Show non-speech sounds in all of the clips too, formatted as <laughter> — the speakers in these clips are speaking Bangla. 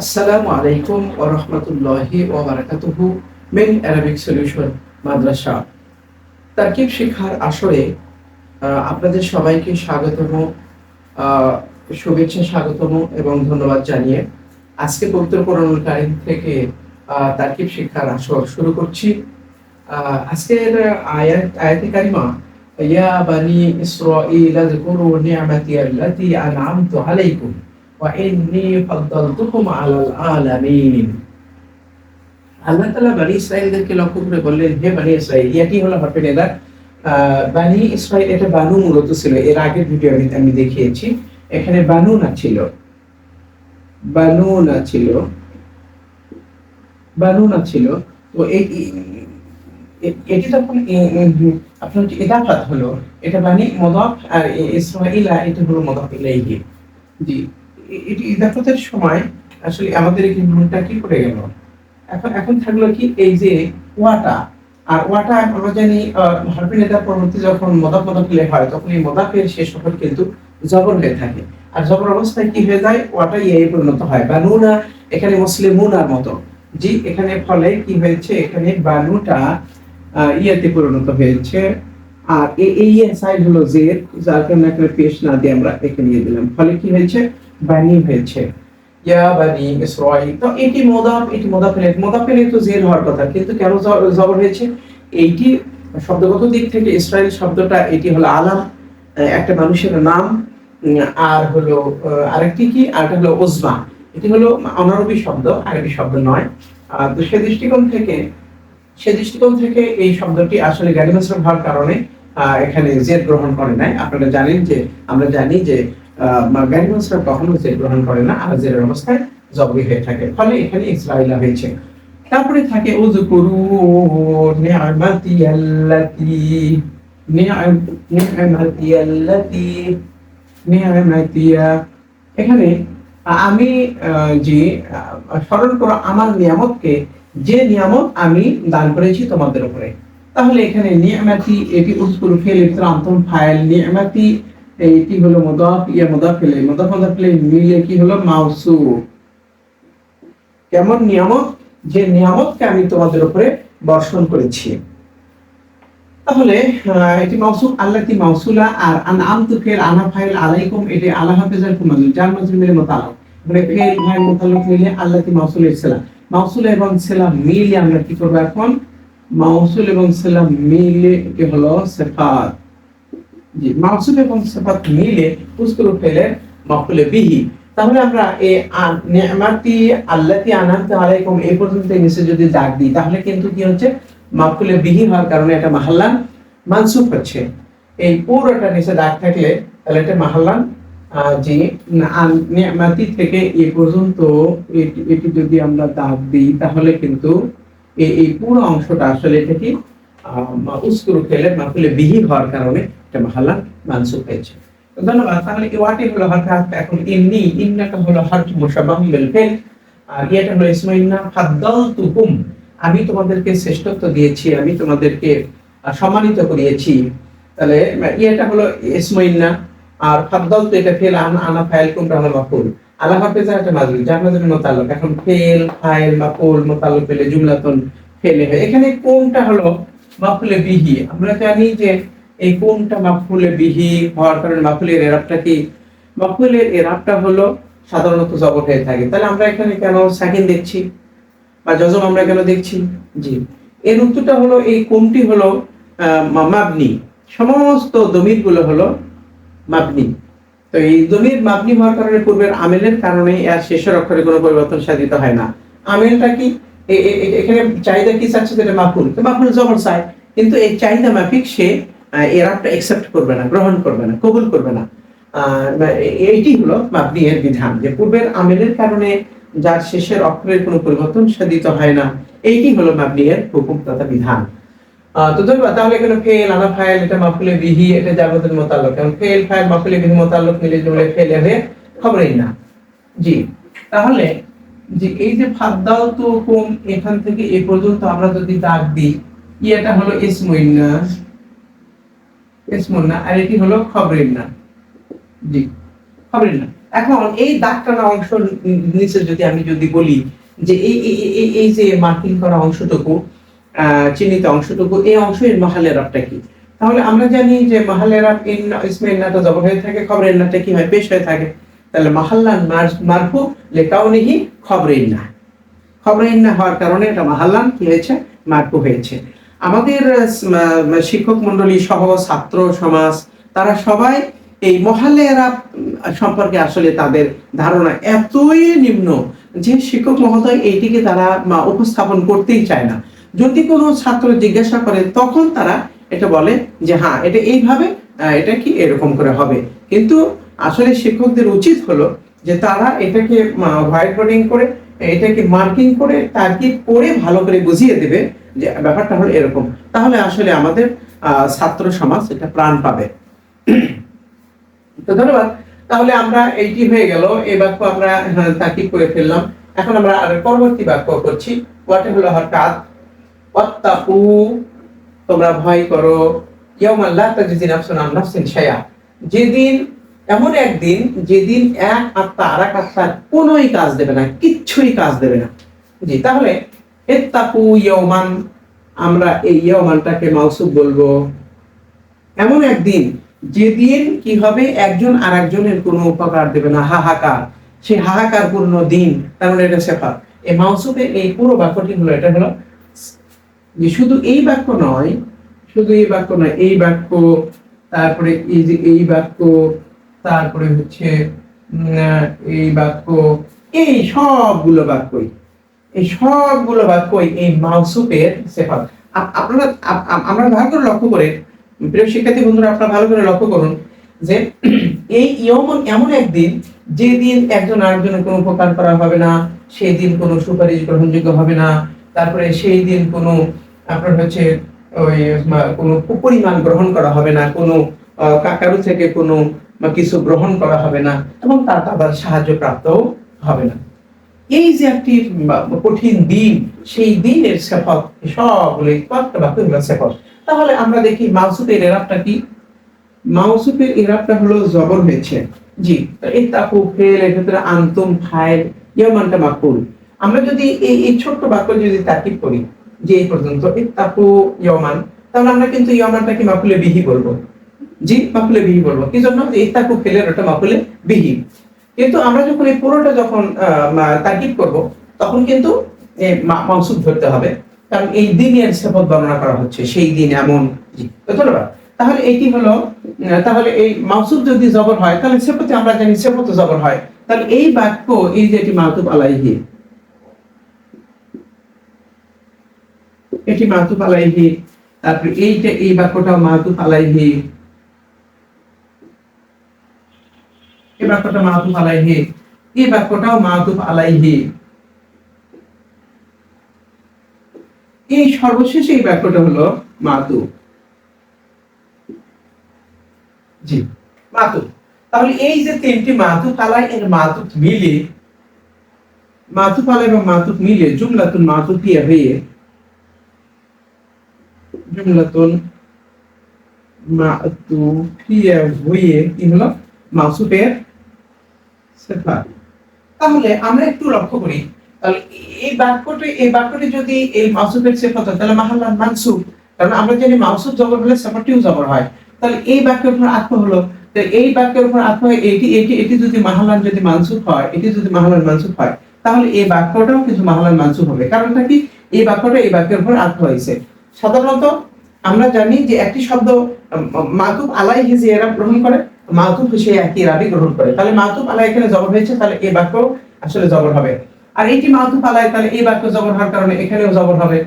আসসালামু আলাইকুম ওয়া রাহমাতুল্লাহি ওয়া বারাকাতুহু মিন অ্যারাবিক সলিউশন মাদ্রাসা। তারকিব শিক্ষার আসরে আপনাদের সবাইকে স্বাগতম শুভেচ্ছা স্বাগতম এবং ধন্যবাদ জানিয়ে আজকে পবিত্র কোরআনুল কারিম থেকে তারকিব শিক্ষার আসর শুরু করছি। আজকের আয়াত, আয়াতে কারিমা, ইয়া বানি ইসরাঈল আযকুরু নি'মাতি আল্লাতী আন'আমতু আলাইকুম। আল্লাহ তালা বানি ইসরায়েলদেরকে লক্ষ্য করে বললেন, হে বানি ইসরায়েল ইয়াটি বানু মূলত ছিল, এর আগের ভিডিও আমি আমি এখানে বানু না ছিল। বানু না ছিল। তো এই এটি আপনার ইদাফাত হলো, এটা বাণী মদক আর ইসমাইলা এটা হলো মদক ইলাইহি। জি। এটি ইদাফতের সময় আসলে আমাদের এই ভুলটা কি করে গেল? এখন এখন থাকল কি এই যে ওয়াটা। আর ওয়াটা আমরা জানি হরফি নেতার পরবর্তী যখন মদাফ মদাফ লে হয়, তখন এই মদাফের শেষ হল কিন্তু জবর হয়ে থাকে। আর জবর অবস্থায় কি হয়ে যায়? ওয়াটা ইয়ে পরিণত হয় বানুনা এখানে মুসলিমুনার মতো। জি, এখানে ফলে কি হয়েছে? এখানে বানুটা ইয়েতে পরিণত হয়েছে। আর এই সাইড হলো জের যার কারণে পেশ না দিয়ে আমরা এখানে নিয়ে দিলাম। ফলে কি হয়েছে? বানি হয়েছে ইয়া বানি ইসরাইল তো এটি মোদাফ এটি মোদাফ ইলাইহি মোদাফ ইলাইহি তো জের হওয়ার কথা। কিন্তু কেন জবর হয়েছে? এইটি শব্দগত দিক থেকে ইসরাইল শব্দটা, এটি হলো আলাম একটা মানুষের নাম আর হলো আরেকটি কি? আরেকটা হলো ওজমা এটি হলো অনারবি শব্দ আরবি শব্দ নয়। তো সে দৃষ্টিকোণ থেকে সে দৃষ্টিকোণ থেকে এই শব্দটি আসলে গ্যালিমাসরম হওয়ার কারণে এখানে জেদ গ্রহণ করে নাই। আপনারা জানেন যে আমরা জানি যে গ্যালিমাসরা কখনো জেদ গ্রহণ করে না আর জেরের অবস্থায় জবরি হয়ে থাকে। ফলে এখানে ইসরাইলা হয়েছে। তারপরে থাকে আল্লাতি আল্লাতি এখানে আমি যে স্মরণ করো আমার নিয়ামতকে, যে নিয়ামত আমি দান করেছি তোমাদের উপরে। তাহলে এখানে নিয়ামাতি এটি উসকুর ফেল ভিতরে ফাইল। নিয়ামাতি এটি হলো মুদাফ? ইয়া মুদাফ ফেলে মুদাফ মুদাফ ফেলে মিলে কি হলো? মাউসু কেমন নিয়ামত? যে নিয়ামতকে আমি তোমাদের উপরে বর্ষণ করেছি। তাহলে এটি মাউসুল আল্লাতি মাউসুলা আর আন আমতু ফেল আনা ফাইল আলাইকুম, এটি আলা হাফিজাল কুমাজুল যার মাঝে মিলে মোতালাক। মানে ফেল ফাইল মোতালাক মিলে আল্লাতি মাউসুল ইসলাম মাউসুল এবং সেলাম মিলে আমরা কি করব এখন? মাউসুল এবং সেলাম মিলে এটি হলো সেফাত। জি মাউসুল এবং সেফাত মিলে মাফুলে বিহি। তাহলে আমরা এই নি'মাতি আল্লাতি এই পর্যন্ত যদি দিই, তাহলে কিন্তু কি হচ্ছে? বিহি হওয়ার কারণে এটা মাহাল্লান মানসুব হচ্ছে। এই পুরোটা নিচে থাকলে তাহলে এটা মাহাল্লান যে নি'মাতি থেকে এই পর্যন্ত এটি- যদি আমরা দাগ দিই, তাহলে কিন্তু এই পুরো অংশটা আসলে এটা কি? উস্কুরু ফেলে মাফুলে বিহি হওয়ার কারণে মানসুব হয়েছে। ধন্যবাদ। তাহলে ওয়াটি হলো হরফ এখন হলো আর হলো ফাদ্দালতুকুম আমি তোমাদেরকে শ্রেষ্ঠত্ব দিয়েছি, আমি তোমাদেরকে সম্মানিত করিয়েছি। তাহলে ইয়েটা হলো ইসমা ইন্না। আর ফাদ্দাল তো এটা ফেল আনা আনা ফাইল কোনটা হলো মাফুল। আলা হাফেজা একটা মাজুল মোতাল্লক। এখন ফেল, ফাইল, মাফুল, মোতাল্লক পেলে জুমলাতন ফেলে এখানে কোনটা হলো মাফুলে বিহি? আমরা জানি যে এই কোনটা মাফুলে বিহি হওয়ার কারণে মাফুলের এরাবটা কি? মাফুলের এরাবটা হলো সাধারণত জবর হয়ে থাকে। তাহলে আমরা এখানে কেন সাকিন দেখছি? বা যজম আমরা কেন দেখছি? জি। এর উত্তরটা হলো এই কোনটি হলো মাবনি। সমস্ত দমিরগুলো হলো মাবনি। তো এই দমির মাবনি হওয়ার কারণে পূর্বের আমেলের কারণে আর শেষের অক্ষরে কোনো পরিবর্তন সাধিত হয় না। আমেলটা কি? এখানে চাহিদা কি চাচ্ছে? মাফুল মাফুল জবর চায়। কিন্তু এই চাহিদা মাফিক সে এর আপটা একসেপ্ট করবে না, গ্রহণ করবে না, কবুল করবে না। এইটি হলো মাবনি বিধান যে পূর্বের আমেলের কারণে যার শেষের অক্ষরের কোনো পরিবর্তন সাধিত হয় না। এইটি হলো মাবনি এর হুকুম তথা বিধান তো ধন্যবাদ তাহলে এখানে ফেল আনা ফাইল এটা মাফুলে বিহি, এটা জাগতের মোতাল্লক। এখন ফেল ফাইল মাফুলে বিহি, মোতাল্লক, মিলে জুড়ে ফেলে হয়ে খবরই না। জি, তাহলে যে এই যে ফাদ্দাল তো এখান থেকে এ পর্যন্ত আমরা যদি দাগ দিই, ইয়েটা হলো ইসমুইন্না ইসমুন্না, আর এটি হলো খবরিন্না। জি, খবরিন্না। এখন এই দাগ টানা অংশ নিচে যদি আমি যদি বলি যে এই, এই- যে মার্কিং করা অংশটুকু চিহ্নিত অংশটুকু, এই অংশের মহালের আপটা কি? তাহলে আমরা জানি যে মহালের আপ ইন জবর হয়ে থাকে খবর ইন্নাটা কি হয়? পেশ হয়ে থাকে। তাহলে মাহাল্লান মারফু লেখাও নেহি খবর ইন্না খবর ইন্না হওয়ার কারণে এটা মাহাল্লান কি হয়েছে? মারফু হয়েছে। আমাদের শিক্ষক মন্ডলী সহ ছাত্র সমাজ, তারা সবাই এই মহালেরা সম্পর্কে আসলে তাদের ধারণা এতই নিম্ন যে শিক্ষক মহোদয় এইটিকে তারা উপস্থাপন করতেই চায় না। যদি কোনো ছাত্র জিজ্ঞাসা করে, তখন তারা এটা বলে যে হ্যাঁ এটা এইভাবে এটা কি এরকম করে হবে? কিন্তু আসলে শিক্ষকদের উচিত হলো যে, তারা এটাকে হোয়াইট বোর্ডিং করে, এটাকে মার্কিং করে, তাকে পড়ে ভালো করে বুঝিয়ে দেবে যে ব্যাপারটা হলো এরকম। তাহলে আসলে আমাদের ছাত্র সমাজ এটা প্রাণ পাবে। তো ধন্যবাদ। তাহলে আমরা এইটি হয়ে গেল। এই বাক্য আমরা হ্যাঁ, তাকিব করে ফেললাম। এখন আমরা আর পরবর্তী বাক্য করছি। ওয়াটে হলো হঠাৎ? ওয়াত্তাকু তোমরা ভয় করো। ইয়াউমাল লা তাজজি নাফসুন শাইআ। যেদিন এমন একদিন যেদিন এক আত্মা আর এক আত্মার কোনোই কাজ দেবে না কিচ্ছুই কাজ দেবে না। জি তাহলে এত্তাকু ইয়াউমান আমরা এই ইয়াউমানটাকে মাউসুব বলব। এমন একদিন, যেদিন কি হবে, একজন আর একজনের কোনো উপকার দেবে না, হাহাকার। সেই হাহাকার পূর্ণ দিন, তার মানে এটা সেফার এই মাউসুফের এই পুরো বাক্যটি হলো, এটা হলো, যে শুধু এই বাক্য নয়, শুধু এই বাক্য নয়, এই বাক্য, তারপরে এই যে এই বাক্য, তারপরে হচ্ছে এই বাক্য, এই সবগুলো বাক্যই। এই সবগুলো বাক্যই এই মাউসুফের সেফার আপ- আপনারা আপ- আপ- আমরা ভালো করে লক্ষ্য করে প্রিয় শিক্ষার্থী বন্ধুরা আপনারা ভালো করে লক্ষ্য করুন যে <clears throat> এই ইয়মন এমন একদিন যেদিন একজন আরেকজনের কোনো উপকার করা হবে না সেই দিন কোনো সুপারিশ গ্রহণযোগ্য হবে না তারপরে সেই দিন কোনো আপনার হচ্ছে ওই কোনো পরিমাণ গ্রহণ করা হবে না কোনো আহ, কা- কারও থেকে কোনো কিছু গ্রহণ করা হবে না এবং তার আবার সাহায্য প্রাপ্তও হবে না। এই যে একটি কঠিন দিন, সেই দিনের সেফত সবগুলো কয়েকটা বাক্য হলো তাহলে আমরা দেখি মাউসুফের এরাবটা কি? মাউসুফের এরাবটা হলো জবর হয়েছে। জি এই তাকু ফেল, এর আন্তম ফাইল ইয়ামানটা মাকুল। আমরা যদি এই এই ছোট্ট বাক্য যদি তাকিব করি, যে এই পর্যন্ত এই তাকু ইয়মান, তাহলে আমরা কিন্তু ইয়মানটাকে মাকুলে বিহি বলব। জি, মাকুলে বিহি বলব। কি জন্য? এই তাকু ফেলের ওটা মাকুলে বিহি। কিন্তু আমরা যখন এই পুরোটা যখন তাকিব করব, তখন কিন্তু এই মা- মাউসুফ ধরতে হবে। কারণ এই দিনের সেপথ বর্ণনা করা হচ্ছে, সেই দিন এমন। ধন্যবাদ। তাহলে এইটি হলো তাহলে এই মাউসুফ যদি জবর হয়, তাহলে সেপথে আমরা জানি সেপথ জবর হয়। তাহলে এই বাক্য, এই যে এটি মাতুব আলাইহি, এটি মাতুব আলাইহি, তারপরে এইটা, এই বাক্যটাও মাতুব আলাইহি। বাক্যটা মাতুব আলাইহি। এই বাক্যটাও মাতুব আলাইহি। এই সর্বশেষ এই বাক্যটা হলো মাতু জি মাতু তাহলে এই যে তিনটি মাতু পালাই এর মাতুক মিলে মাতু পালাই এবং মাতুক মিলে জুমলাতুন মাতুকিয়া হয়ে, জুমলাতুন মাতুকিয়া হয়ে কি হলো? মাউসুফের সেফা তাহলে আমরা একটু লক্ষ্য করি। তাহলে এই বাক্যটি এই বাক্যটি যদি এই মাউসুফের সেফত হয় তাহলে মাহাল্লান মানসুব কারণ আমরা জানি মাউসুফ জবর হলে সেফারটিও জবর হয়। তাহলে এই বাক্যের উপর আত্ম হলো। এই বাক্যের উপর আত্ম হয় এটি এটি এটি যদি মাহালান যদি মানসুব হয়, এটি যদি মাহালান মানসুব হয়, তাহলে এই বাক্যটাও কিছু মাহালান মানসুব হবে। কারণটা কি? এই বাক্যটা এই বাক্যের উপর আত্ম হয়েছে। সাধারণত আমরা জানি যে একটি শব্দ মাতুব আলাই এরা গ্রহণ করে। মাতুব সে একই রাবি গ্রহণ করে। তাহলে মাতুব আলাই এখানে জবর হয়েছে, তাহলে এই বাক্য আসলে জবর হবে। আর এইটি মাতুব আলাই তাহলে এই বাক্য জবর হওয়ার কারণে এখানেও জবর হবে।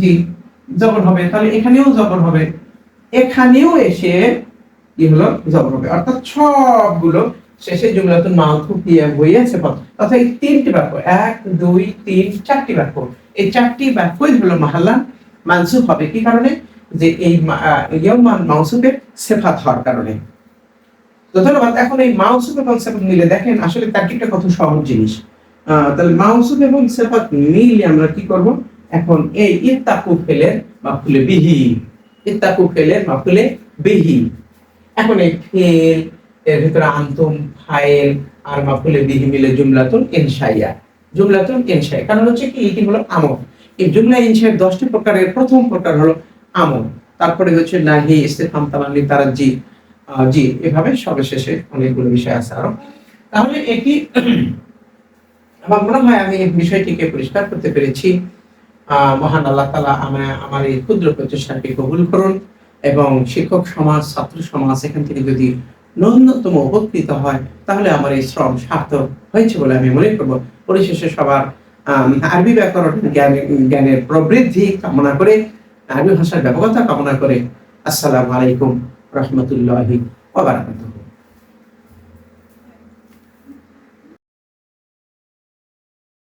জি, জবর হবে, তাহলে এখানেও জবর হবে। এখানেও এসে কি হলো? জবর হবে। অর্থাৎ সবগুলো শেষে জুমলাতুন মাউথুব দিয়ে পদ অর্থাৎ এই তিনটি বাক্য, এক, দুই, তিন, চারটি বাক্য। এই চারটি বাক্যই হলো মাহাল্লান মানসুব হবে কি কারণে? যে এই ইয়মান মাউসুফের সেফাত হওয়ার কারণে। তো ধন্যবাদ। এখন এই মাউসুফ এবং সেফাত মিলে দেখেন আসলে তার্কিকটা কত সহজ জিনিস। তাহলে এবং সেফাত মিলে আমরা কি করব? এখন এই ইত্তাকু বিহি। ইত্তাকু বিহি। এখন এই ফেল এর ভিতরে আন্তম ফাইল আর মাফুলে বিহি মিলে জুমলাতুন ইনশাইয়া। জুমলাতুন ইনশাই কারণ হচ্ছে কি এটি হলো আমল। এই জুমলা ইনশাইয়ের দশটি প্রকারের প্রথম প্রকার হলো আমল। তারপরে হচ্ছে নাহি ইস্তেফাম তামান্নি তারাজি আহ, জি, এভাবে সর্বশেষে অনেকগুলো বিষয় আছে আরও। তাহলে এটি আমার মনে হয় আমি বিষয়টিকে পরিষ্কার করতে পেরেছি। মহান আল্লাহ তালা আমার আমার এই ক্ষুদ্র প্রচেষ্টাকে কবুল করুন এবং শিক্ষক সমাজ, ছাত্র সমাজ এখান থেকে যদি ন্যূনতম উপকৃত হয়, তাহলে আমার এই শ্রম সার্থক হয়েছে বলে আমি মনে করব। পরিশেষে সবার আরবি ব্যাকরণ জ্ঞান, জ্ঞানের প্রবৃদ্ধি কামনা করে, আরবি ভাষার ব্যাপকতা কামনা করে। আসসালামু আলাইকুম। রহমতুল্লাহি ওয়া বারাকাতুহু